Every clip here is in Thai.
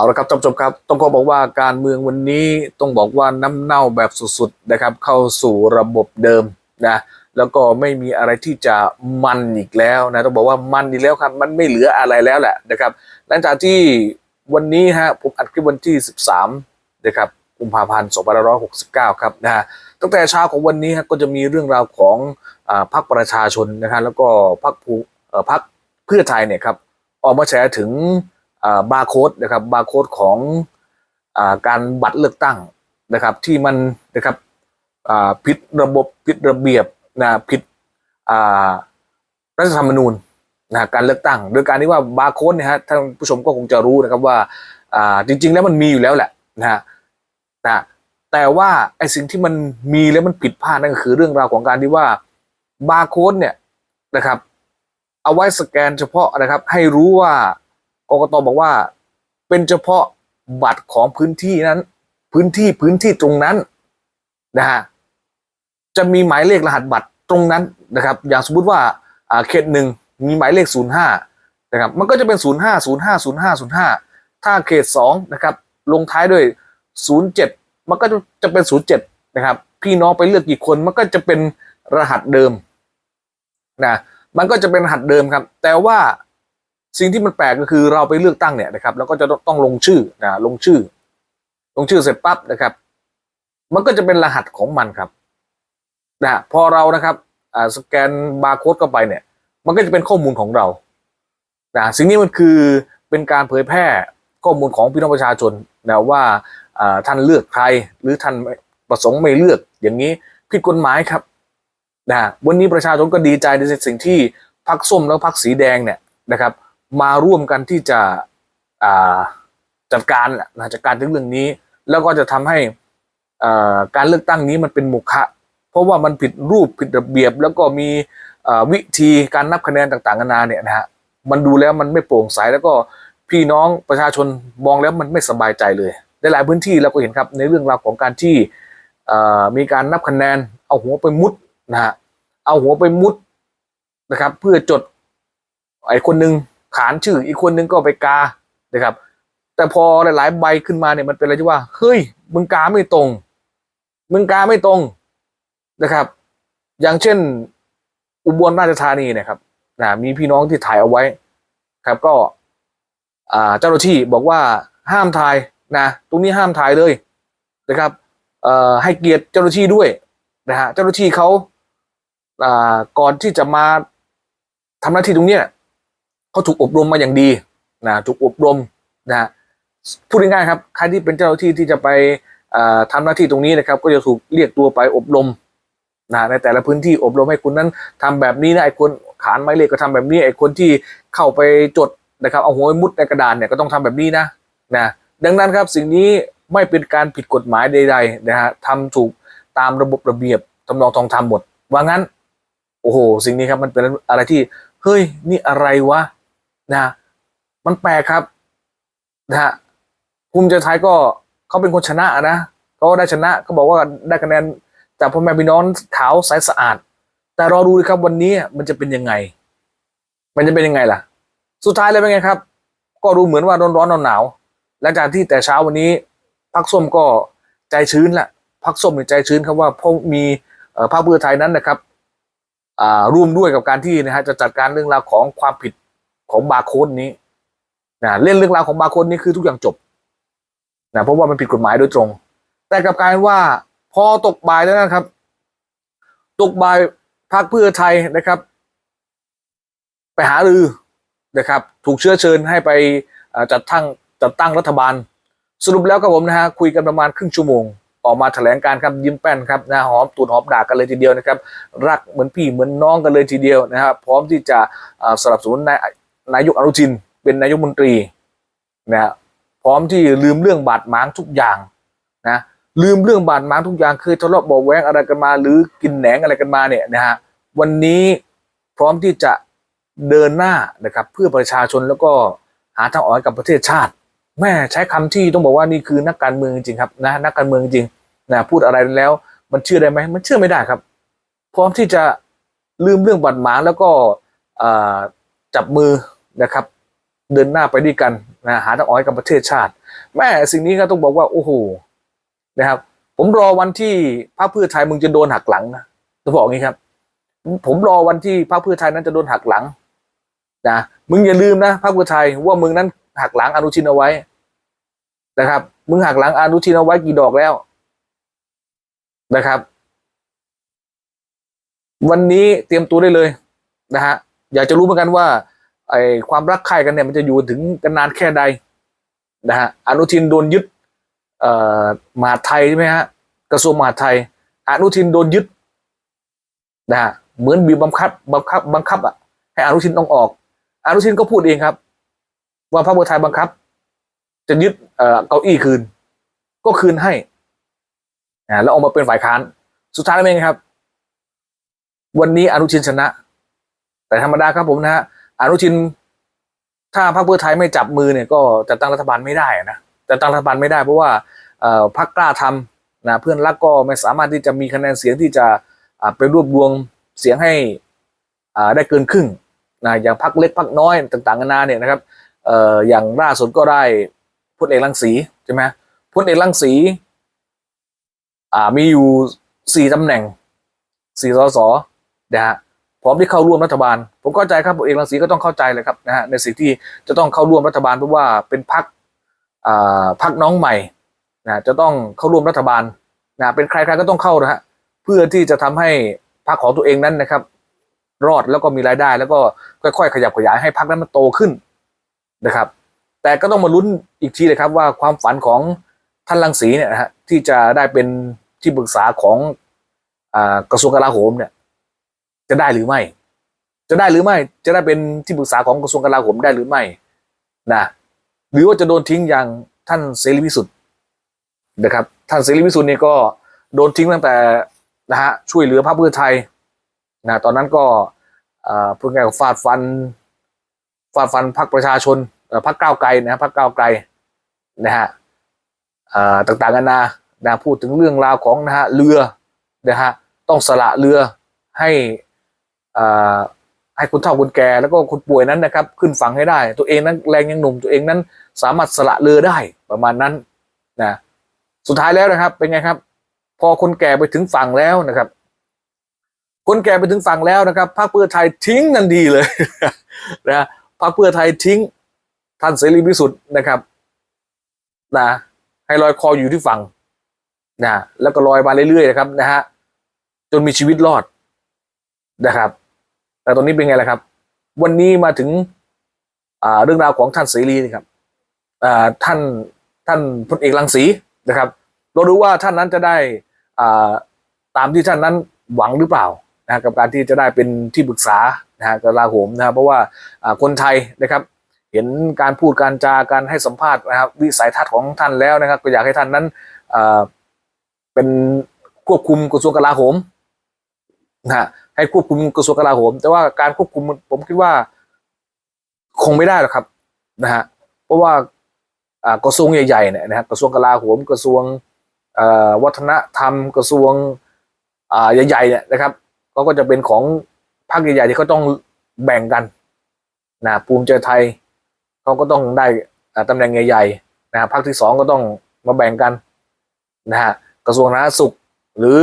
เอาละครับท่านผู้ชมครับต้องขอบอกว่าการเมืองวันนี้ต้องบอกว่าน้ำเน่าแบบสุดๆนะครับ เข้าสู่ระบบเดิมนะแล้วก็ไม่มีอะไรที่จะมันอีกแล้วนะต้องบอกว่ามันอีกแล้วครับมันไม่เหลืออะไรแล้วแหละนะครับ หลังจากที่วันนี้ฮะผมอัดคลิปวันที่ 13นะครับกุมภาพันธ์2569 ครับนะฮะตั้งแต่เช้าของวันนี้ฮะก็จะมีเรื่องราวของอ่าพรรคประชาชนนะครับแล้วก็พรรคภูเอ่อพรรคเพื่อไทยเนี่ยครับออกมาแฉถึง บาร์โค้ดนะครับบาร์โค้ดของอการบัตรเลือกตั้งนะครับ ที่มันนะครับผิดระบบผิดระเบียบนะผิดรัฐธรรมนูญนะการเลือกตั้ง โดยการที่ว่าบาร์โค้ดเนี่ยฮะท่านผู้ชมก็คงจะรู้นะครับว่าอ่าจริง ๆ แล้วมันมีอยู่แล้วแหละนะฮะนะแต่ว่าไอ้สิ่งที่มันมีแล้วมันผิดพลาดนั่นก็คือเรื่องราวของการที่ว่าบาร์โค้ดเนี่ยนะครับ เอาไว้สแกนเฉพาะนะครับ ให้รู้ว่า กกตบอกว่า เป็นเฉพาะบัตรของพื้นที่นั้น พื้นที่พื้นที่ตรงนั้นนะฮะจะมีหมายเลขรหัสบัตรตรงนั้นนะครับ อย่างสมมติว่าอ่าเขตหนึ่งมีหมายเลขศูนย์ห้านะครับมันก็จะเป็นศูนย์ห้าศูนย์ห้าศูนย์ห้าศูนย์ห้าถ้าเขตสองนะครับลงท้ายด้วยศูนย์เจ็ดมันก็จะเป็นศูนย์เจ็ดนะครับพี่น้องไปเลือกกี่คนมันก็จะเป็นรหัสเดิมนะมันก็จะเป็นรหัสเดิมครับ แต่ว่า สิ่งที่มันแปลกก็คือเราไปเลือกตั้งเนี่ยนะครับ แล้วก็จะต้องลงชื่อนะลงชื่อ ลงชื่อเสร็จปั๊บนะครับ มันก็จะเป็นรหัสของมันครับนะพอเรานะครับสแกนบาร์โค้ดเข้าไปเนี่ย มันก็จะเป็นข้อมูลของเรานะสิ่งนี้มันคือเป็นการเผยแพร่ข้อมูลของพี่น้องประชาชนนะว่าท่านเลือกใครหรือท่านประสงค์ไม่เลือกอย่างนี้ผิดกฎหมายครับนะวันนี้ประชาชนก็ดีใจในสิ่งที่พรรคส้มแล้วพรรคสีแดงเนี่ยนะครับ มาร่วมกันที่จะจัดการนะจัดการเรื่องนี้ แล้วก็จะทำให้การเลือกตั้งนี้มันเป็นโมฆะเพราะว่ามันผิดรูปผิดระเบียบ แล้วก็มีวิธีการนับคะแนนต่างๆนานาเนี่ยนะฮะมันดูแล้วมันไม่โปร่งใสแล้วก็พี่น้องประชาชนมองแล้วมันไม่สบายใจเลยในหลายพื้นที่เราก็เห็นครับในเรื่องราวของการที่มีการนับคะแนน เอาหัวไปมุดนะฮะเอาหัวไปมุดนะครับ เพื่อจดไอ้คนหนึ่ง ขานชื่ออีกคนนึงก็ไปกานะครับ แต่พอหลายๆใบขึ้นมาเนี่ยมันเป็นอะไรที่ว่า เฮ้ย มึงกาไม่ตรง มึงกาไม่ตรงนะครับ อย่างเช่น อุบลราชธานีเนะครับนะมีพี่น้องที่ถ่ายเอาไว้ ครับก็เจ้าหน้าที่บอกว่าห้ามถ่ายนะตรงนี้ห้ามถ่ายเลยนะครับให้เกียรติเจ้าหน้าที่ด้วยนะฮะเจ้าหน้าที่เขาอ่าก่อนที่จะมาทำหน้าที่ตรงเนี้ย เขาถูกอบรมมาอย่างดีนะถูกอบรมนะพูดง่ายๆครับใครที่เป็นเจ้าหน้าที่ที่จะไปอ่าทำหน้าที่ตรงนี้นะครับ ก็จะถูกเรียกตัวไปอบรมนะในแต่ละพื้นที่อบรมให้คุณนั้นทำแบบนี้นะไอ้คนขานไม้เลขก็ทำแบบนี้ไอ้คนที่เข้าไปจดนะครับเอาหัวมุดในกระดานเนี่ยก็ต้องทำแบบนี้นะนะดังนั้นครับสิ่งนี้ไม่เป็นการผิดกฎหมายใดๆนะฮะทำถูกตามระบบระเบียบทำนองทองทำหมด ว่างั้น โอ้โห สิ่งนี้ครับมันเป็นอะไรที่ เฮ้ย นี่อะไรวะ นะมันแปลกครับนะฮะภูมิใจไทยก็เขาเป็นคนชนะนะเขาได้ชนะเขาบอกว่าได้คะแนนจากพ่อแม่พี่น้องขาวใสสะอาด แต่รอดูเลยครับวันนี้มันจะเป็นยังไง มันจะเป็นยังไงล่ะ สุดท้ายเลยเป็นไงครับ ก็ดูเหมือนว่าร้อนร้อนหนาวหนาวหลังจากที่แต่เช้าวันนี้พักส้มก็ใจชื้นแหละพักส้มใจชื้นครับว่าเพราะมีเอ่อพรรคเพื่อไทยนั้นนะครับร่วมด้วยกับการที่นะฮะจะจัดการเรื่องราวของความผิด ของบาร์โค้ดนี้นะเล่นเรื่องราวของบาร์โค้ดนี้คือทุกอย่างจบนะเพราะว่ามันผิดกฎหมายโดยตรง แต่กับการว่าพอตกบ่ายแล้วนะครับ ตกบ่ายพรรคเพื่อไทยนะครับ ไปหารือนะครับ ถูกเชื้อเชิญให้ไปจัดตั้งจัดตั้งรัฐบาล สรุปแล้วครับผมนะฮะคุยกันประมาณครึ่งชั่วโมงออกมาแถลงการครับยิ้มแป้นครับนะหอมตูดหอมด่ากันเลยทีเดียวนะครับ รักเหมือนพี่เหมือนน้องกันเลยทีเดียวนะครับ พร้อมที่จะสนับสนุนนาย นายกอนุทิน เป็นนายกมนตรีนะฮะพร้อมที่ลืมเรื่องบาดหมางทุกอย่างนะลืมเรื่องบาดหมางทุกอย่างเคยทะเลาะเบาะแวงอะไรกันมา หรือกินแหนงอะไรกันมาเนี่ยนะฮะวันนี้พร้อมที่จะเดินหน้านะครับเพื่อประชาชนแล้วก็หาทางออกกับประเทศชาติ แม่ใช้คำที่ต้องบอกว่านี่คือนักการเมืองจริงครับนะนักการเมืองจริงนะพูดอะไรแล้วมันเชื่อได้ไหมมันเชื่อไม่ได้ครับ พร้อมที่จะลืมเรื่องบัตรหมางแล้วก็จับมือ นะครับ เดินหน้าไปด้วยกันนะหาทางออกให้กับประเทศชาติ แม่สิ่งนี้ก็ต้องบอกว่าโอ้โหนะครับ ผมรอวันที่พรรคเพื่อไทยมึงจะโดนหักหลังนะจะบอกงี้ครับ ผมรอวันที่พรรคเพื่อไทยนั้นจะโดนหักหลังนะมึงอย่าลืมนะพรรคเพื่อไทยว่ามึงนั้นหักหลังอนุชินเอาไว้นะครับ มึงหักหลังอนุชินเอาไว้กี่ดอกแล้วนะครับ วันนี้เตรียมตัวได้เลยนะฮะอยากจะรู้เหมือนกันว่า ไอ้ความรักใคร่กันเนี่ยมันจะอยู่ถึงกันนานแค่ใดนะฮะอนุทินโดนยึดเอ่อมหาไทยใช่ไหมฮะกระทรวงมหาไทย อนุทินโดนยึดนะฮะเหมือนบีบบังคับบังคับบังคับอะให้อนุทินต้องออก อนุทินก็พูดเองครับ ว่าพรรคเพื่อไทยบังคับ จะยึดเอ่อเก้าอี้คืน ก็คืนให้อ่าแล้วออกมาเป็นฝ่ายค้าน สุดท้ายแล้วเป็นไงครับ วันนี้อนุทินชนะ แต่ธรรมดาครับผมนะฮะ อนุทิน ถ้าพรรคเพื่อไทยไม่จับมือเนี่ยก็จะตั้งรัฐบาลไม่ได้นะจะตั้งรัฐบาลไม่ได้เพราะว่าพรรคกล้าทำนะเพื่อนรักก็ไม่สามารถที่จะมีคะแนนเสียงที่จะไปรวบรวมเสียงให้ได้เกินครึ่งนะอย่างพรรคเล็กพรรคน้อยต่างๆนานาเนี่ยนะครับออย่างล่าสุดก็ได้พลเอกรังสีใช่ไหมพลเอกรังสีมีอยู่สี่ตำแหน่งสี่สสนะฮะ พร้อมที่เข้าร่วมรัฐบาล ผมเข้าใจครับพลเอกรังสีก็ต้องเข้าใจเลยครับนะฮะในสิ่งที่จะต้องเข้าร่วมรัฐบาลเพราะว่าเป็นพักอ่าพักน้องใหม่นะจะต้องเข้าร่วมรัฐบาลนะเป็นใครๆก็ต้องเข้านะฮะเพื่อที่จะทำให้พักของตัวเองนั้นนะครับ รอดแล้วก็มีรายได้ แล้วก็ค่อยๆ ขยับขยายให้พักนั้นมันโตขึ้นนะครับ แต่ก็ต้องมาลุ้นอีกทีเลยครับว่าความฝันของท่านรังสีเนี่ยนะฮะที่จะได้เป็นที่ปรึกษาของอ่ากระทรวงกลาโหมเนี่ย จะได้หรือไม่ จะได้หรือไม่ จะได้เป็นที่ปรึกษาของกระทรวงกลาโหมได้หรือไม่นะหรือว่าจะโดนทิ้งอย่างท่านเสรีพิสุทธิ์นะครับ ท่านเสรีพิสุทธิ์นี่ก็โดนทิ้งตั้งแต่นะฮะช่วยเหลือพรรคเพื่อไทยนะตอนนั้นก็เอ่อเพื่อไงก็ฟาดฟันฟาดฟันพรรคประชาชนพรรคก้าวไกลนะพรรคก้าวไกลนะฮะเอ่อต่างๆกันานานะพูดถึงเรื่องราวของนะฮะเรือนะฮะต้องสละเรือให้ ให้คนเฒ่าคนแก่แล้วก็คนป่วยนั้นนะครับ ขึ้นฝั่งให้ได้ ตัวเองนั้นแรงยังหนุ่มตัวเองนั้นสามารถสละเรือได้ประมาณนั้นนะสุดท้ายแล้วนะครับ เป็นไงครับ พอคนแก่ไปถึงฝั่งแล้วนะครับ คนแก่ไปถึงฝั่งแล้วนะครับพรรคเพื่อไทยทิ้งนันดีเลยนะพรรคเพื่อไทยทิ้งท่านเสรีพิสุทธิ์นะครับนะให้ลอยคออยู่ที่ฝั่งนะแล้วก็ลอยมาเรื่อยๆนะครับนะฮะจนมีชีวิตรอดนะครับ แต่ตอนนี้เป็นไงล่ะครับ วันนี้มาถึงเรื่องราวของท่านเสรีนี่ครับท่านท่านพลเอกรังสีนะครับ เรารู้ว่าท่านนั้นจะได้ตามที่ท่านนั้นหวังหรือเปล่านะกับการที่จะได้เป็นที่ปรึกษานะฮะกลาโหมนะครับเพราะว่าคนไทยนะครับเห็นการพูดการจาการให้สัมภาษณ์นะครับวิสัยทัศน์ของท่านแล้วนะครับ ก็อยากให้ท่านนั้นเป็นควบคุมกระทรวงกลาโหม นะฮะให้ควบคุมกระทรวงกลาโหม แต่ว่าการควบคุมผมคิดว่าคงไม่ได้หรอกครับนะฮะเพราะว่ากระทรวงใหญ่ๆเนี่ยนะฮะกระทรวงกลาโหมกระทรวงวัฒนธรรมกระทรวงใหญ่ๆเนี่ยนะครับก็ก็จะเป็นของพรรคใหญ่ๆที่เขาต้องแบ่งกันนะภูมิใจไทยเขาก็ต้องได้อ่าตำแหน่งใหญ่ๆนะฮะพรรคที่สองก็ต้องมาแบ่งกันนะฮะกระทรวงสาธารณสุขหรือ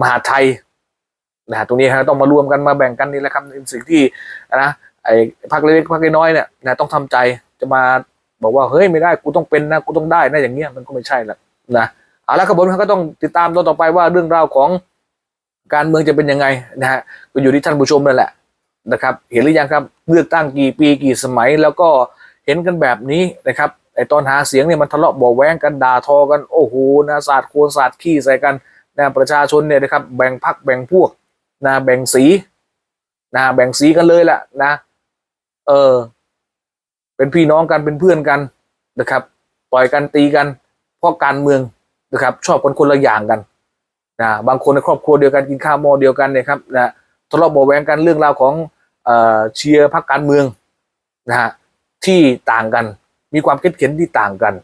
มหาไทยนะฮะตรงนี้ฮะต้องมารวมกันมาแบ่งกันนี่แหละครับเป็นสิ่งที่นะไอ้พักเล็กพักน้อยเนี่ยนะต้องทำใจจะมาบอกว่าเฮ้ยไม่ได้กูต้องเป็นนะกูต้องได้นะอย่างเงี้ยมันก็ไม่ใช่ละนะเอาละครับผมก็ต้องติดตามตอนต่อไปว่าเรื่องราวของการเมืองจะเป็นยังไงนะฮะก็อยู่ที่ท่านผู้ชมนั่นแหละนะครับ เห็นหรือยังครับเลือกตั้งกี่ปีกี่สมัยแล้วก็เห็นกันแบบนี้นะครับไอ้ตอนหาเสียงเนี่ยมันทะเลาะบาะแว้งกันด่าทอกันโอ้โหนะสาดโคลนสาดขี้ใส่กัน นะประชาชนเนี่ยนะครับแบ่งพักแบ่งพวกนะแบ่งสีนะแบ่งสีกันเลยแหละนะเออเป็นพี่น้องกันเป็นเพื่อนกันนะครับต่อยกันตีกัน เพราะการเมืองนะครับ ชอบกันคนละอย่างกันนะบางคนในครอบครัวเดียวกันกินข้าวหม้อเดียวกันเนี่ยครับนะทะเลาะเบาะแวงกันเรื่องราวของเอ่อเชียร์พรรคการเมืองนะฮะที่ต่างกันมีความคิดเห็นที่ต่างกัน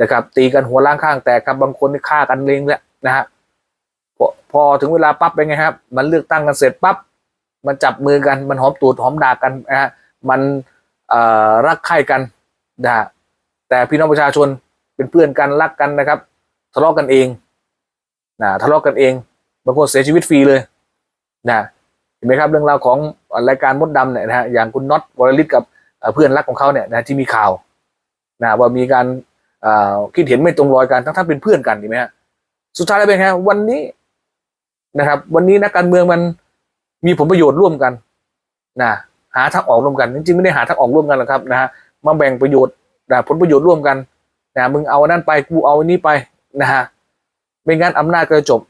นะครับ ตีกันหัวล้างข้างแตกครับบางคนฆ่ากันเองแหละนะฮะ พอพอถึงเวลาปั๊บเป็นไงครับ มันเลือกตั้งกันเสร็จปั๊บมันจับมือกันมันหอมตูดหอมดากกันนะฮะมันรักใคร่กันนะฮะแต่พี่น้องประชาชนเป็นเพื่อนกันรักกันนะครับ ทะเลาะกันเองนะทะเลาะกันเองบางคนเสียชีวิตฟรีเลยนะเห็นไหมครับเรื่องราวของรายการมดดำเนี่ยนะฮะอย่างคุณน็อตวรลิศกับเพื่อนรักของเขาเนี่ยนะที่มีข่าวนะว่ามีการคิดเห็นไม่ตรงรอยกันทั้งๆเป็นเพื่อนกันเห็นไหมฮะสุดท้ายแล้วเป็นไงวันนี้ นะครับ วันนี้นักการเมืองมันมีผลประโยชน์ร่วมกันนะหาทางออกร่วมกัน จริงๆไม่ได้หาทางออกร่วมกันหรอกครับนะฮะมาแบ่งประโยชน์นะผลประโยชน์ร่วมกันนะมึงเอาอันนั้นไปกูเอาอันนี้ไปนะฮะไม่งั้นอำนาจก็จะจบ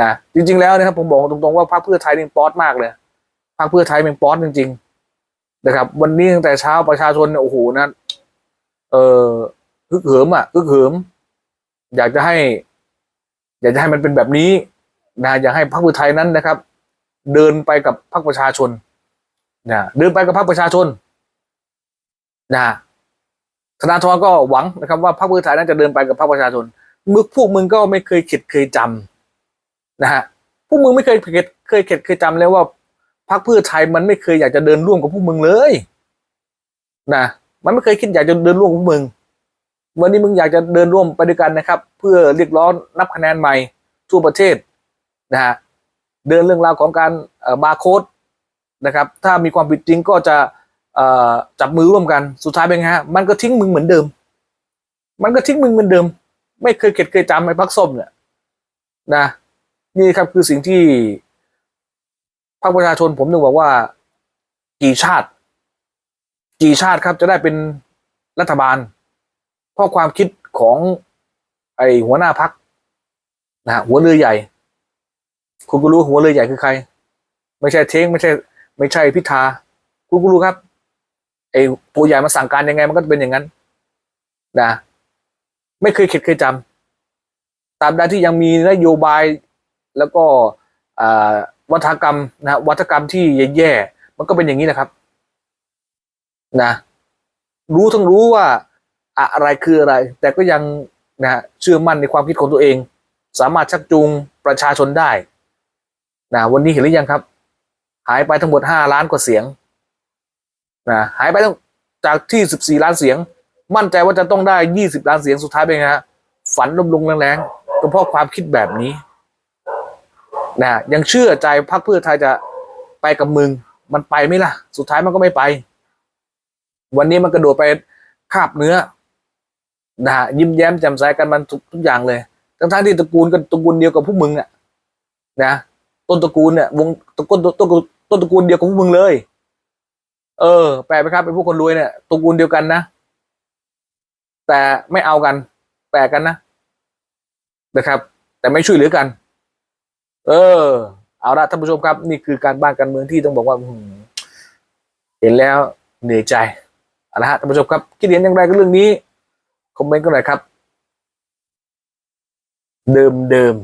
นะจริง ๆแล้วนะครับผมบอกตรงๆว่าพรรคเพื่อไทยนี่ป๊อตมากเลยพรรคเพื่อไทยเป็นป๊อตจริง ๆ นะครับ วันนี้ตั้งแต่เช้าประชาชนเนี่ยโอ้โหนะเออฮึกเหิมอะฮึกเหิม อยากจะให้ อยากจะให้มันเป็นแบบนี้ นะอยากให้พรรคเพื่อไทยนั้นนะครับ เดินไปกับพรรคประชาชนนะเดินไปกับพรรคประชาชนนะธนาธรก็หวังนะครับว่าพรรคเพื่อไทยนั้นจะเดินไปกับพรรคประชาชนมึกพวกมึงก็ไม่เคยเข็ดเคยจำนะฮะพวกมึงไม่เคยเข็ดเคยเข็ดเคยจำเลยว่าพรรคเพื่อไทยมันไม่เคยอยากจะเดินร่วมกับพวกมึงเลยนะมันไม่เคยคิดอยากจะเดินร่วมกับพวกมึง วันนี้มึงอยากจะเดินร่วมไปด้วยกันนะครับ เพื่อเรียกร้องนับคะแนนใหม่ทั่วประเทศ นะฮะเดินเรื่องราวของการบาร์โค้ดนะครับ ถ้ามีความผิดจริงก็จะจับมือร่วมกันสุดท้ายเป็นไงฮะมันก็ทิ้งมึงเหมือนเดิม มันก็ทิ้งมึงเหมือนเดิม ไม่เคยเข็ดเคยจำไอ้พักส้มเนี่ยนะนี่ครับคือสิ่งที่พรรคประชาชนผมนึกบอกว่า กี่ชาติ กี่ชาติครับจะได้เป็นรัฐบาล เพราะความคิดของไอหัวหน้าพักนะหัวเรือใหญ่ คุณก็รู้หัวเรือใหญ่คือใคร ไม่ใช่เท้งไม่ใช่ ไม่ใช่พิธาคุณก็รู้ครับไอตัวใหญ่มาสั่งการยังไงมันก็เป็นอย่างนั้นนะไม่เคยเข็ดเคยจำตามใดที่ยังมีนโยบายแล้วก็วัฒกรรมนะวัฒกรรมที่แย่ๆมันก็เป็นอย่างนี้นะครับ นะ รู้ทั้งรู้ว่าอะไรคืออะไร แต่ก็ยังนะเชื่อมั่นในความคิดของตัวเอง สามารถชักจูงประชาชนได้ นะวันนี้เห็นหรือยังครับ หายไปทั้งหมดห้าล้านกว่าเสียงนะหายไปตั้งจากที่สิบสี่ล้านเสียง มั่นใจว่าจะต้องได้ยี่สิบล้านเสียงสุดท้ายเป็นไงฮะฝันลมลงแรงๆก็เพราะความคิดแบบนี้นะยังเชื่อใจพรรคเพื่อไทยจะไปกับมึง มันไปไหมล่ะ สุดท้ายมันก็ไม่ไป วันนี้มันกระโดดไปคาบเนื้อนะฮะยิ้มแย้มแจ่มใสกันมันทุกทุกอย่างเลย ทั้งทั้งๆที่ตระกูลกันตระกูลเดียวกับพวกมึงอะนะ ต้นตระกูลเนี่ยวงตระกูลต้นต้นต้นตระกูลเดียวกับพวกมึงเลย เออ แปลกไหมครับเป็นพวกคนรวยเนี่ยตระกูลเดียวกันนะแต่ไม่เอากัน แปลกกันนะนะครับ แต่ไม่ช่วยเหลือกัน เออ เอาละท่านผู้ชมครับ นี่คือการบ้านการเมืองที่ต้องบอกว่าเห็นแล้วเหนื่อยใจเอาละฮะท่านผู้ชมครับคิดเห็นอย่างไรกับเรื่องนี้ คอมเมนต์กันหน่อยครับ เดิมเดิม